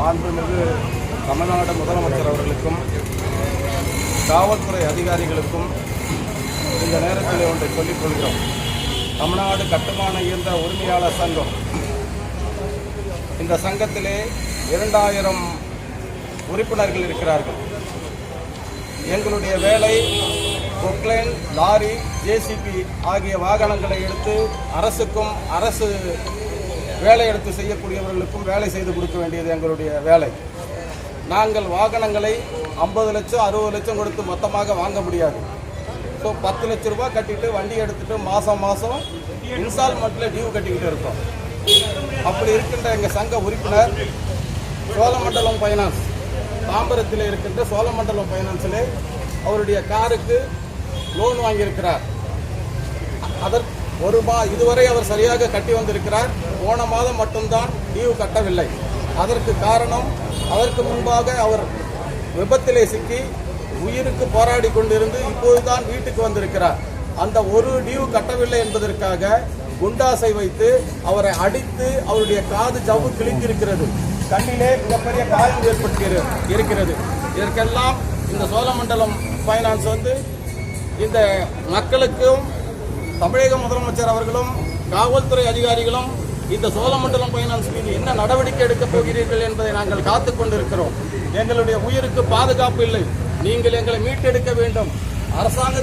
மாண்புமிகு தமிழ்நாடு முதலமைச்சர் அவர்களுக்கும் காவல்துறை அதிகாரிகளுக்கும் இந்த நேரத்தில் ஒன்றை சொல்லிக் கொள்கிறோம். தமிழ்நாடு கட்டுமான இயந்திர உரிமையாளர் சங்கம். இந்த சங்கத்திலே இரண்டாயிரம் உறுப்பினர்கள் இருக்கிறார்கள். எங்களுடைய வேலை கொக்லைன் லாரி ஜேசிபி ஆகிய வாகனங்களை எடுத்து அரசுக்கும் அரசு வேலை எடுத்து செய்யக்கூடியவர்களுக்கும் வேலை செய்து கொடுக்க வேண்டியது எங்களுடைய வேலை. நாங்கள் வாகனங்களை ஐம்பது லட்சம் அறுபது லட்சம் கொடுத்து மொத்தமாக வாங்க முடியாது. ஸோ பத்து லட்ச ரூபாய் கட்டிட்டு வண்டி எடுத்துட்டு மாதம் மாதம் இன்ஸ்டால்மெண்ட்டில் டியூ கட்டிக்கிட்டு இருக்கோம். அப்படி இருக்கின்ற எங்கள் சங்க உறுப்பினர் சோழமண்டலம் ஃபைனான்ஸ் தாம்பரத்தில் இருக்கின்ற சோழமண்டலம் ஃபைனான்ஸில் அவருடைய காருக்கு லோன் வாங்கியிருக்கிறார். அதற்கு ஒரு மா இதுவரை அவர் சரியாக கட்டி வந்திருக்கிறார். போன மாதம் மட்டும்தான் டியூ கட்டவில்லை. அதற்கு காரணம் அதற்கு முன்பாக அவர் விபத்திலே சிக்கி உயிருக்கு போராடி கொண்டிருந்து இப்போதுதான் வீட்டுக்கு வந்திருக்கிறார். அந்த ஒரு டியூ கட்டவில்லை என்பதற்காக குண்டாசை வைத்து அவரை அடித்து அவருடைய காது ஜவ்வு கிழிந்திருக்கிறது கண்ணிலே மிகப்பெரிய காயம் ஏற்பட்டு இருக்கிறது. இதற்கெல்லாம் இந்த சோழமண்டலம் ஃபைனான்ஸ் வந்து இந்த மக்களுக்கும் தமிழக முதலமைச்சர் அவர்களும் காவல்துறை அதிகாரிகளும் இந்த சோழமண்டலம் பைனான்ஸ் மீது என்ன நடவடிக்கை எடுக்கப் போகிறீர்கள் என்பதை நாங்கள் காத்துக் கொண்டிருக்கிறோம். எங்களுடைய உயிருக்கு பாதுகாப்பு இல்லை. நீங்கள் எங்களை மீட்டெடுக்க வேண்டும். அரசாங்க